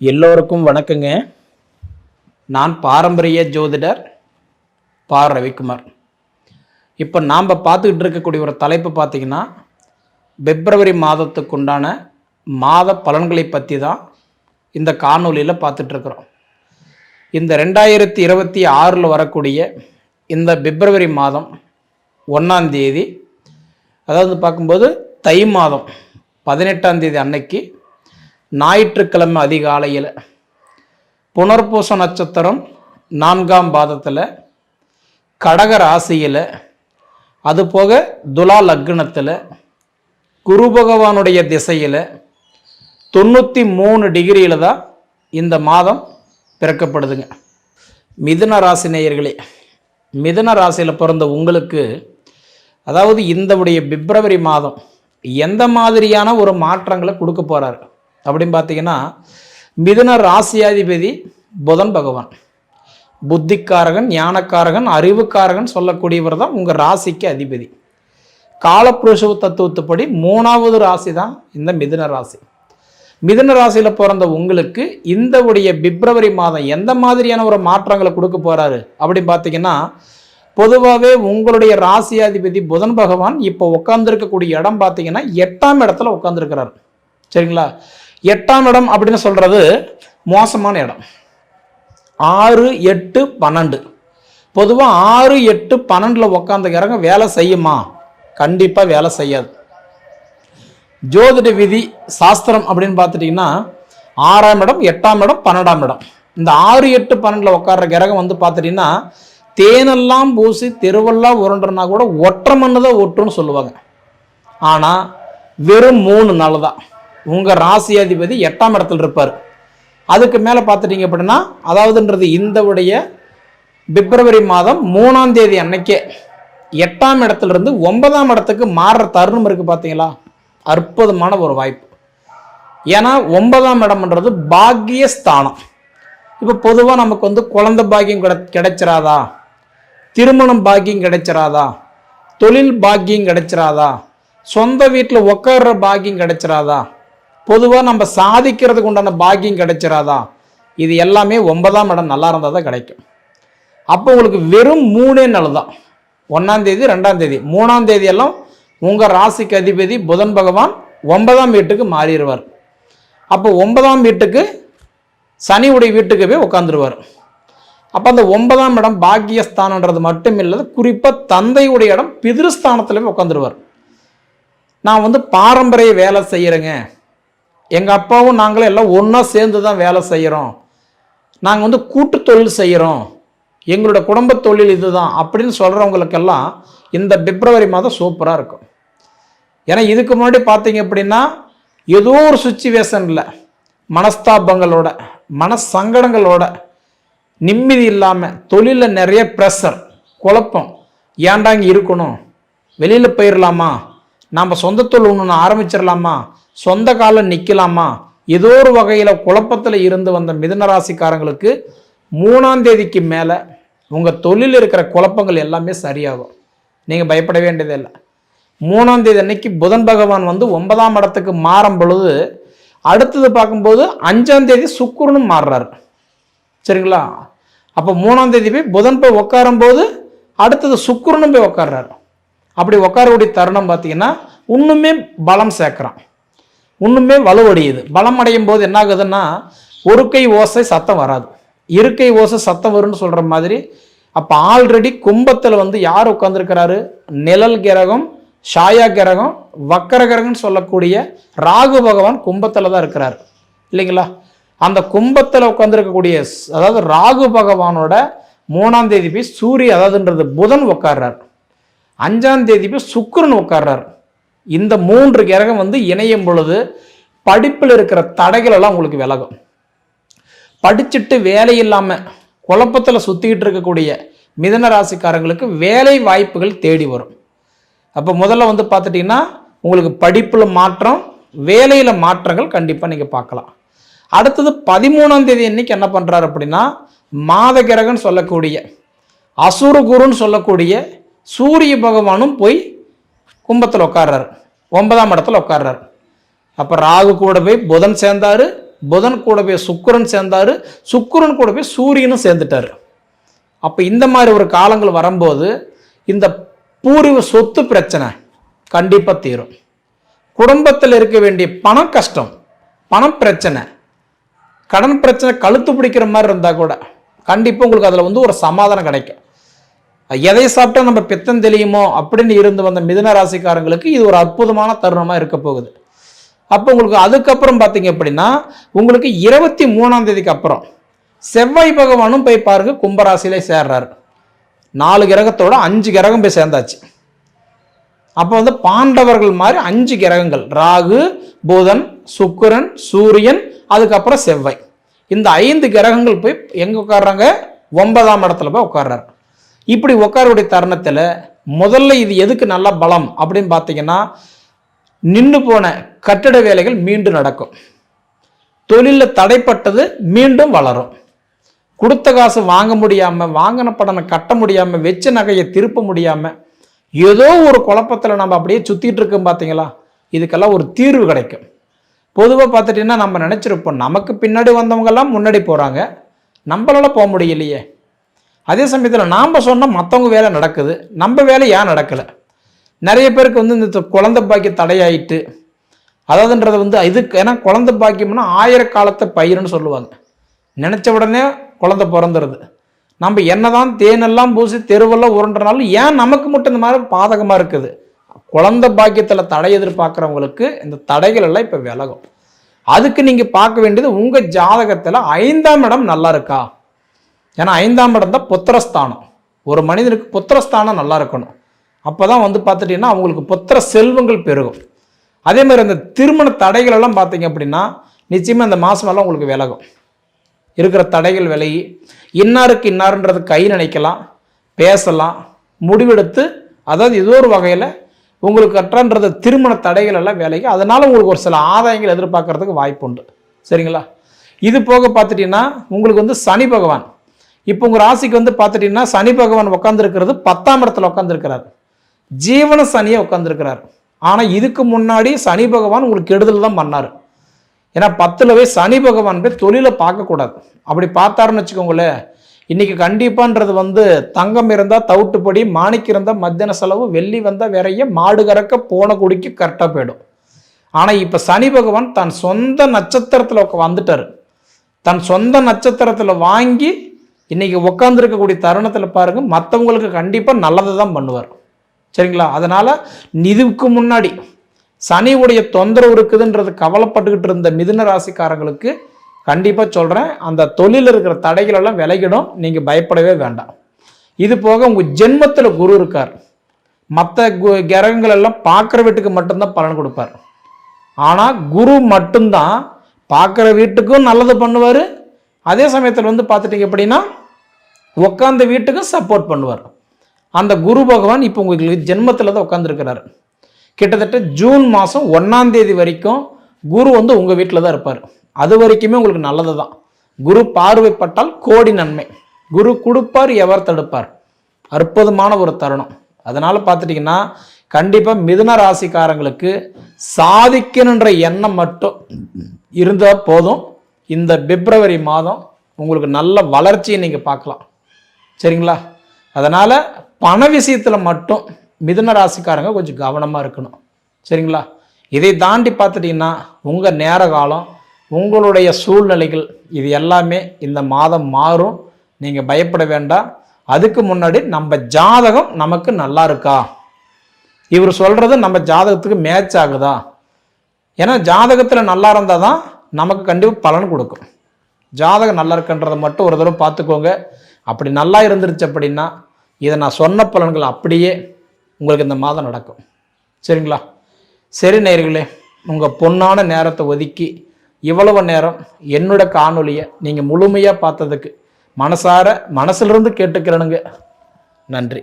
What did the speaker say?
எல்லோருக்கும் வணக்கங்க. நான் பாரம்பரிய ஜோதிடர் பா. ரவிக்குமார். இப்போ நாம் பார்த்துக்கிட்டு இருக்கக்கூடிய ஒரு தலைப்பு பார்த்தீங்கன்னா பிப்ரவரி மாதத்துக்கு உண்டான மாத பலன்களை பற்றி தான் இந்த காணொலியில் பார்த்துட்ருக்குறோம் இந்த ரெண்டாயிரத்தி இருபத்தி ஆறில் வரக்கூடிய இந்த பிப்ரவரி மாதம் ஒன்றாம் தேதி அதாவது பார்க்கும்போது தை மாதம் பதினெட்டாம் தேதி அன்னைக்கு ஞாயிற்றுக்கிழமை அதிகாலையில் புனர்பூச நட்சத்திரம் நான்காம் பாதத்தில் கடக ராசியில் அது போக துலா லக்னத்தில் குரு பகவானுடைய திசையில் தொண்ணூற்றி மூணு டிகிரியில் தான் இந்த மாதம் பிறக்கப்படுதுங்க. மிதுன ராசி நேயர்களே மிதுன ராசியில் பிறந்த உங்களுக்கு அதாவது இந்த உடைய பிப்ரவரி மாதம் எந்த மாதிரியான ஒரு மாற்றங்களை கொடுக்க போகிறாரு அப்படின்னு பார்த்தீங்கன்னா மிதுன ராசியாதிபதி புதன் பகவான். புத்திக்காரகன் ஞானக்காரகன் அறிவுக்காரகன் சொல்லக்கூடியவர் தான் உங்கள் ராசிக்கு அதிபதி. காலப்புருஷ தத்துவத்துப்படி மூணாவது ராசி தான் இந்த மிதுன ராசி. மிதுன ராசியில் பிறந்த உங்களுக்கு இந்த உடைய பிப்ரவரி மாதம் எந்த மாதிரியான ஒரு மாற்றங்களை கொடுக்க போகிறாரு அப்படின்னு பார்த்தீங்கன்னா பொதுவாகவே உங்களுடைய ராசியாதிபதி புதன் பகவான் இப்போ உட்காந்துருக்கக்கூடிய இடம் பார்த்தீங்கன்னா எட்டாம் இடத்துல உட்காந்துருக்கிறார் சரிங்களா? எட்டாம் இடம் அப்படின்னு சொல்றது மோசமான இடம். ஆறு எட்டு பன்னெண்டு. பொதுவாக ஆறு எட்டு பன்னெண்டில் உட்காந்து வேலை செய்யுமா? கண்டிப்பாக வேலை செய்யாது. ஜோதிட விதி சாஸ்திரம் அப்படின்னு பார்த்துட்டிங்கன்னா ஆறாம் இடம் எட்டாம் இடம் பன்னெண்டாம் இடம். இந்த ஆறு எட்டு பன்னெண்டில் உட்கார்ற கிரகம் வந்து பார்த்துட்டிங்கன்னா தேனெல்லாம் பூசி தெருவெல்லாம் உருண்டுறனா கூட ஒற்றை மண்ணு தான் ஒட்டுன்னு சொல்லுவாங்க. ஆனால் வெறும் மூணு நாள் தான் உங்கள் ராசியாதிபதி எட்டாம் இடத்துல இருப்பார். அதுக்கு மேலே பார்த்துட்டீங்க அப்படின்னா அதாவதுன்றது இந்த உடைய பிப்ரவரி மாதம் மூணாம் தேதி அன்னைக்கே எட்டாம் இடத்துலேருந்து ஒன்பதாம் இடத்துக்கு மாறுற தருணம் இருக்குது பார்த்தீங்களா அற்புதமான ஒரு வாய்ப்பு. ஏன்னா ஒன்பதாம் இடம்ன்றது பாக்கிய ஸ்தானம். இப்போ பொதுவாக நமக்கு வந்து குழந்த பாக்கியம் கிட கிடைச்சிராதா? திருமணம் பாக்கியம் கிடைச்சிராதா? தொழில் பாக்கியம் கிடைச்சிராதா? சொந்த வீட்டில் உட்கார்ற பாக்கியம் கிடைச்சிராதா? பொதுவாக நம்ம சாதிக்கிறதுக்கு உண்டான பாக்கியம் கிடைச்சிடாதா இது எல்லாமே ஒன்பதாம் இடம் நல்லா இருந்தால் தான் கிடைக்கும். அப்போ உங்களுக்கு வெறும் மூணே நாள் தான். ஒன்றாம் தேதி ரெண்டாம் தேதி. மூணாம் தேதி எல்லாம் உங்கள் ராசிக்கு அதிபதி புதன் பகவான் ஒன்பதாம் வீட்டுக்கு மாறிடுவார். அப்போ ஒன்பதாம் வீட்டுக்கு சனி உடைய வீட்டுக்கு போய் உட்காந்துருவார் அப்போ அந்த ஒன்பதாம் இடம் பாக்கியஸ்தானன்றது மட்டும் இல்லாத குறிப்பாக தந்தையுடைய இடம் பிதிருஸ்தானத்தில் போய் உட்காந்துருவார் நான் வந்து பாரம்பரிய வேலை செய்கிறேங்க எங்கள் அப்பாவும் நாங்களும் எல்லாம் ஒன்றா சேர்ந்து தான் வேலை செய்கிறோம் நாங்கள் வந்து கூட்டு தொழில் செய்கிறோம் எங்களோட குடும்ப தொழில் இதுதான் அப்படின்னு சொல்கிறவங்களுக்கெல்லாம் இந்த பிப்ரவரி மாதம் சூப்பராக இருக்கும். ஏன்னா இதுக்கு முன்னாடி பார்த்தீங்க அப்படின்னா ஏதோ ஒரு சுச்சுவேஷனில் மனஸ்தாபங்களோட மனசங்கடங்களோட நிம்மதி இல்லாமல் தொழிலில் நிறைய ப்ரெஷர் குழப்பம் ஏன்டா இங்கே இருக்கணும்? வெளியில் போயிடலாமா நாம் சொந்த தொழில் ஒன்று ஆரம்பிச்சிடலாமா சொந்த காலில் நிற்கலாமா ஏதோ ஒரு வகையில் குழப்பத்தில் இருந்து வந்த மிதனராசிக்காரங்களுக்கு மூணாம் தேதிக்கு மேலே உங்கள் தொழில் இருக்கிற குழப்பங்கள் எல்லாமே சரியாகும். நீங்கள் பயப்பட வேண்டியதே இல்லை. மூணாம் தேதி அன்னைக்கு புதன் பகவான் வந்து ஒன்பதாம் இடத்துக்கு மாறும் பொழுது அடுத்தது பார்க்கும்போது அஞ்சாம் தேதி சுக்குருன்னு மாறுறாரு. சரிங்களா? அப்போ மூணாம் தேதி போய் புதன் போய் உட்காரும் போது அடுத்தது சுக்குருன்னு போய் உட்கார்றாரு அப்படி உட்காரக்கூடிய தருணம் பார்த்தீங்கன்னா இன்னுமே பலம் சேர்க்குறான். இன்னுமே வலுவடையுது. பலம் அடையும் போது என்ன ஆகுதுன்னா ஒரு கை ஓசை சத்தம் வராது. இருக்கை ஓசை சத்தம் வரும்னு சொல்கிற மாதிரி அப்போ ஆல்ரெடி கும்பத்தில் வந்து யார் உட்காந்துருக்கிறாரு நிழல் கிரகம் ஷாயா கிரகம் வக்கர கிரகம்னு சொல்லக்கூடிய ராகு பகவான் கும்பத்தில் தான் இருக்கிறார். இல்லைங்களா? அந்த கும்பத்தில் உட்காந்துருக்கக்கூடிய அதாவது ராகு பகவானோட மூணாம் தேதி போய் சூரிய அதாவதுன்றது புதன் உட்கார்றார். அஞ்சாம் தேதி போய் சுக்கரன் உட்கார்றார். இந்த மூன்று கிரகம் வந்து இணையும் பொழுது படிப்பில் இருக்கிற தடைகள் எல்லாம் உங்களுக்கு விலகும். படிச்சுட்டு வேலை இல்லாமல் குழப்பத்தில் சுற்றிக்கிட்டு இருக்கக்கூடிய மிதன ராசிக்காரங்களுக்கு வேலை வாய்ப்புகள் தேடி வரும். அப்போ முதல்ல வந்து பார்த்துட்டிங்கன்னா உங்களுக்கு படிப்பில் மாற்றம் வேலையில் மாற்றங்கள் கண்டிப்பாக நீங்கள் பார்க்கலாம். அடுத்தது பதிமூணாம் தேதி இன்னைக்கு என்ன பண்ணுறாரு அப்படின்னா மாத கிரகன்னு சொல்லக்கூடிய அசுர குருன்னு சொல்லக்கூடிய சூரிய பகவானும் போய் கும்பத்தில் உட்கார்றாரு ஒன்பதாம் இடத்துல உட்கார்றாரு அப்போ ராகு கூட போய் புதன் சேர்ந்தாரு. புதன் கூட போய் சுக்கிரன் சேர்ந்தாரு. சுக்கரன் கூட போய் சூரியனும் சேர்ந்துட்டாரு. அப்போ இந்த மாதிரி ஒரு காலங்கள் வரும்போது இந்த பூர்வ சொத்து பிரச்சனை கண்டிப்பாக தீரும். குடும்பத்தில் இருக்க வேண்டிய பண கஷ்டம் பணம் பிரச்சனை கடன் பிரச்சனை கழுத்து பிடிக்கிற மாதிரி இருந்தால் கூட கண்டிப்பாக உங்களுக்கு அதில் வந்து ஒரு சமாதானம் கிடைக்கும். எதை சாப்பிட்டா நம்ம பித்தம் தெளியுமோ அப்படின்னு இருந்து வந்த மிதுன ராசிக்காரங்களுக்கு இது ஒரு அற்புதமான தருணமாக இருக்க போகுது. அப்போ உங்களுக்கு அதுக்கப்புறம் பார்த்தீங்க அப்படின்னா உங்களுக்கு இருபத்தி மூணாம் தேதிக்கு அப்புறம் செவ்வாய் பகவானும் போய் பாருங்க கும்பராசியிலே சேர்றாரு. நாலு கிரகத்தோட அஞ்சு கிரகம் போய் சேர்ந்தாச்சு. அப்போ வந்து பாண்டவர்கள் மாதிரி அஞ்சு கிரகங்கள் ராகு புதன் சுக்கிரன் சூரியன் அதுக்கப்புறம் செவ்வாய். இந்த ஐந்து கிரகங்கள் போய் எங்கே உட்காடுறாங்க ஒன்பதாம் இடத்துல போய் உட்கார்றாரு. இப்படி உட்காரக்கூடிய தருணத்தில் முதல்ல இது எதுக்கு நல்ல பலம் அப்படின்னு பார்த்தீங்கன்னா நின்று போன கட்டிட வேலைகள் மீண்டும் நடக்கும். தொழிலில் தடைப்பட்டது மீண்டும் வளரும். கொடுத்த காசு வாங்க முடியாமல் வாங்கின படனை கட்ட முடியாமல் வெச்ச நகையை திருப்ப முடியாமல் ஏதோ ஒரு குழப்பத்தில் நம்ம அப்படியே சுற்றிட்டு இருக்கோம் பார்த்தீங்களா? இதுக்கெல்லாம் ஒரு தீர்வு கிடைக்கும். பொதுவாக பார்த்துட்டிங்கன்னா நம்ம நினச்சிருப்போம் நமக்கு பின்னாடி வந்தவங்கெல்லாம் முன்னாடி போகிறாங்க நம்மளால போக முடியலையே. அதே சமயத்தில் நாம் சொன்னால் மற்றவங்க வேலை நடக்குது. நம்ம வேலை ஏன் நடக்கலை? நிறைய பேருக்கு வந்து இந்த குழந்தை பாக்கியம் தடையாயிட்டு அதாவதுன்றது வந்து இதுக்கு ஏன்னா குழந்தை பாக்கியம்னா ஆயிர காலத்தை பயிருன்னு சொல்லுவாங்க. நினச்ச உடனே குழந்தை பிறந்துடுது நம்ம என்ன தான் தேனெல்லாம் பூசி தெருவெல்லாம் உருண்டனாலும் ஏன் நமக்கு மட்டும் இந்த மாதிரி பாதகமாக இருக்குது? குழந்தை பாக்கியத்தில் தடை எதிர்பார்க்குறவங்களுக்கு இந்த தடைகள் எல்லாம் இப்போ விலகும். அதுக்கு நீங்கள் பார்க்க வேண்டியது உங்கள் ஜாதகத்தில் ஐந்தாம் இடம் நல்லா இருக்கா? ஏன்னா ஐந்தாம் இடம் தான் புத்திரஸ்தானம். ஒரு மனிதனுக்கு புத்திரஸ்தானம் நல்லா இருக்கணும். அப்போ தான் வந்து பார்த்துட்டிங்கன்னா அவங்களுக்கு புத்திர செல்வங்கள் பெருகும். அதே மாதிரி அந்த திருமண தடைகள் எல்லாம் பார்த்தீங்க அப்படின்னா நிச்சயமாக அந்த மாதமெல்லாம் உங்களுக்கு விலகும். இருக்கிற தடைகள் விலகி இன்னாருக்கு இன்னாருன்றது கை நினைக்கலாம் பேசலாம் முடிவெடுத்து அதாவது ஏதோ ஒரு வகையில் உங்களுக்கு கற்றன்றது திருமண தடைகள் எல்லாம் விலகி அதனால் உங்களுக்கு ஒரு சில ஆதாயங்கள் எதிர்பார்க்கறதுக்கு வாய்ப்பு உண்டு சரிங்களா? இது போக பார்த்துட்டிங்கன்னா உங்களுக்கு வந்து சனி பகவான். இப்போ உங்கள் ராசிக்கு வந்து பார்த்துட்டிங்கன்னா சனி பகவான் உட்காந்துருக்கிறது பத்தாம் இடத்துல உட்காந்துருக்கிறார் ஜீவன சனியை உட்காந்துருக்கிறார் ஆனால் இதுக்கு முன்னாடி சனி பகவான் உங்களுக்கு கெடுதல் தான் பண்ணார். ஏன்னா பத்தில் போய் சனி பகவான் போய் தொழிலை பார்க்கக்கூடாது. அப்படி பார்த்தாருன்னு வச்சுக்கோங்களேன் இன்றைக்கி கண்டிப்பான்றது வந்து தங்கம் இருந்தால் தவிட்டுப்படி மாணிக்கு இருந்தால் மத்தியான செலவு வெள்ளி வந்தால் விரைய மாடு கறக்க போன குடிக்கு கரெக்டாக போயிடும். ஆனால் இப்போ சனி பகவான் தன் சொந்த நட்சத்திரத்தில் வந்துட்டார். தன் சொந்த நட்சத்திரத்தில் வாங்கி இன்றைக்கி உட்காந்துருக்கக்கூடிய தருணத்தில் பாருங்கள் மற்றவங்களுக்கு கண்டிப்பாக நல்லதை தான் பண்ணுவார். சரிங்களா? அதனால் இதுக்கு முன்னாடி சனியுடைய தொந்தரவு இருக்குதுன்றது கவலைப்பட்டுக்கிட்டு இருந்த மிதுன ராசிக்காரங்களுக்கு கண்டிப்பாக சொல்கிறேன் அந்த தொழிலில் இருக்கிற தடைகளெல்லாம் விலகிடும் நீங்கள் பயப்படவே வேண்டாம். இது போக உங்கள் ஜென்மத்தில் குரு இருக்கார். மற்ற கிரகங்கள் எல்லாம் பார்க்குற வீட்டுக்கு மட்டும்தான் பலன் கொடுப்பார். ஆனால் குரு மட்டும்தான் பார்க்குற வீட்டுக்கும் நல்லது பண்ணுவார். அதே சமயத்தில் வந்து பார்த்துட்டிங்க அப்படின்னா உட்காந்த வீட்டுக்கும் சப்போர்ட் பண்ணுவார். அந்த குரு பகவான் இப்போ உங்களுக்கு ஜென்மத்தில் தான் உட்காந்துருக்கிறார் கிட்டத்தட்ட ஜூன் மாதம் ஒன்றாந்தேதி வரைக்கும் குரு வந்து உங்கள் வீட்டில் தான் இருப்பார். அது வரைக்குமே உங்களுக்கு நல்லது தான். குரு பார்வைப்பட்டால் கோடி நன்மை. குரு கொடுப்பார் எவர் தடுப்பார். அற்புதமான ஒரு தருணம். அதனால் பார்த்துட்டிங்கன்னா கண்டிப்பாக மிதுன ராசிக்காரங்களுக்கு சாதிக்கணுன்ற எண்ணம் மட்டும் இருந்தால் போதும். இந்த பிப்ரவரி மாதம் உங்களுக்கு நல்ல வளர்ச்சியை நீங்கள் பார்க்கலாம். சரிங்களா? அதனால் பண விஷயத்தில் மட்டும் மிதுன ராசிக்காரங்க கொஞ்சம் கவனமாக இருக்கணும். சரிங்களா? இதை தாண்டி பார்த்துட்டிங்கன்னா உங்கள் நேர காலம் உங்களுடைய சூழ்நிலைகள் இது எல்லாமே இந்த மாதம் மாறும். நீங்கள் பயப்பட வேண்டாம். அதுக்கு முன்னாடி நம்ம ஜாதகம் நமக்கு நல்லா இருக்கா? இவர் சொல்கிறது நம்ம ஜாதகத்துக்கு மேட்ச் ஆகுதா? ஏன்னா ஜாதகத்தில் நல்லா இருந்தால் தான் நமக்கு கண்டிப்பாக பலன் கொடுக்கும். ஜாதகம் நல்லா இருக்குன்றதை மட்டும் ஒரு தடவை பார்த்துக்கோங்க. அப்படி நல்லா இருந்துருச்சு அப்படின்னா இதை நான் சொன்ன பலன்கள் அப்படியே உங்களுக்கு இந்த மாதம் நடக்கும். சரிங்களா? சரி நேர்களே உங்கள் பொன்னான நேரத்தை ஒதுக்கி இவ்வளவு நேரம் என்னோட காணொலியை நீங்கள் முழுமையாக பார்த்ததுக்கு மனசார மனசிலிருந்து கேட்டுக்கிறனுங்க. நன்றி.